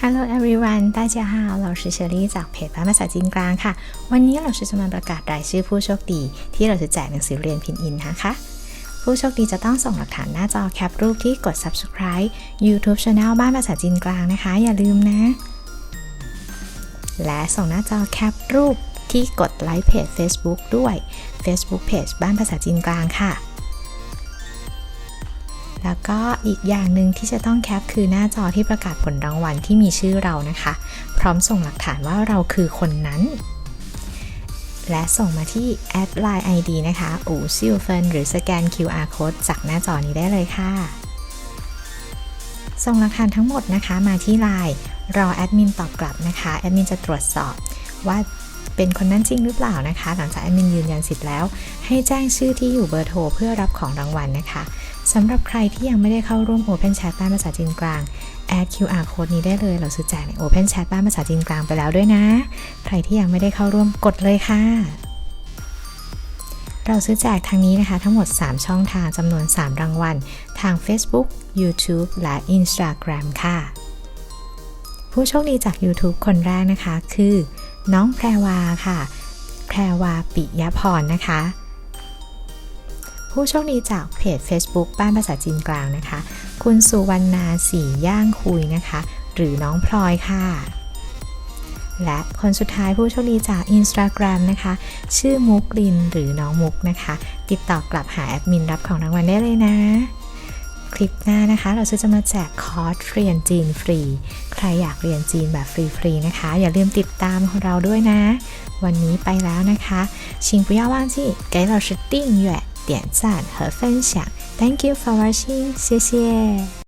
Hello everyone 大家好เราชื่อเชอรี่จากเพจบ้านภาษาจีนกลางค่ะ วันนี้เราจะมาประกาศรายชื่อผู้โชคดี ที่เราจะแจกหนังสือเรียนพินอินนะคะ ผู้โชคดีจะต้องส่งหลักฐานหน้าจอแคปรูปที่กด subscribe YouTube Channel บ้านภาษาจีนกลางนะคะ อย่าลืมนะ และส่งหน้าจอแคปรูปที่กดไลค์เพจ Facebook ด้วย Facebook Page บ้านภาษาจีนกลางค่ะ แล้วก็อีกอย่างหนึ่งที่จะต้องแคปคือหน้าจอที่ประกาศผลรางวัลที่มีชื่อเรานะคะ พร้อมส่งหลักฐานว่าเราคือคนนั้น และส่งมาที่ add line ID นะคะอูซิลเฟินหรือสแกน QR code จากหน้าจอนี้ได้เลยค่ะ ส่งหลักฐานทั้งหมดนะคะมาที่ Line รอแอดมินตอบกลับนะคะ แอดมินจะตรวจสอบว่า เป็นคนนั้นจริงหรือเปล่านะคะ หลังจากแอดมินยืนยันสิทธิ์แล้ว ให้แจ้งชื่อที่อยู่เบอร์โทรเพื่อรับของรางวัลนะคะสำหรับใครที่ยังไม่ได้เข้าร่วม Open Chat บ้านภาษาจีนกลางแอด QR code นี้ได้เลย เราซื้อแจกใน Open Chat บ้านภาษาจีนกลางไปแล้วด้วยนะ ใครที่ยังไม่ได้เข้าร่วมกดเลยค่ะ เราซื้อแจกทางนี้นะคะ ทั้งหมด 3 ช่องทางจำนวน 3 รางวัล ทาง Facebook YouTube และ Instagram ค่ะ ผู้โชคดีจาก YouTube คนแรกนะคะคือ น้องแพรวาค่ะ แพรวาปิยพรนะคะ ผู้โชคดีจากเพจ Facebook บ้านภาษาจีนกลางนะคะ คุณสุวรรณาสีย่างคุยนะคะ หรือน้องพลอยค่ะ และคนสุดท้ายผู้โชคดีจาก Instagram นะคะ ชื่อมุกลินหรือน้องมุกนะคะ ติดต่อกลับหาแอดมินรับของรางวัลได้เลยนะ คลิปหน้านะคะ เราจะมาแจกคอร์สเรียนจีนฟรี ใครอยากเรียนจีนแบบฟรีๆนะคะ อย่าลืมติดตามของเราด้วยนะ วันนี้ไปแล้วนะคะ请不要忘记给老师订阅点赞和分享 Thank you for watching 谢谢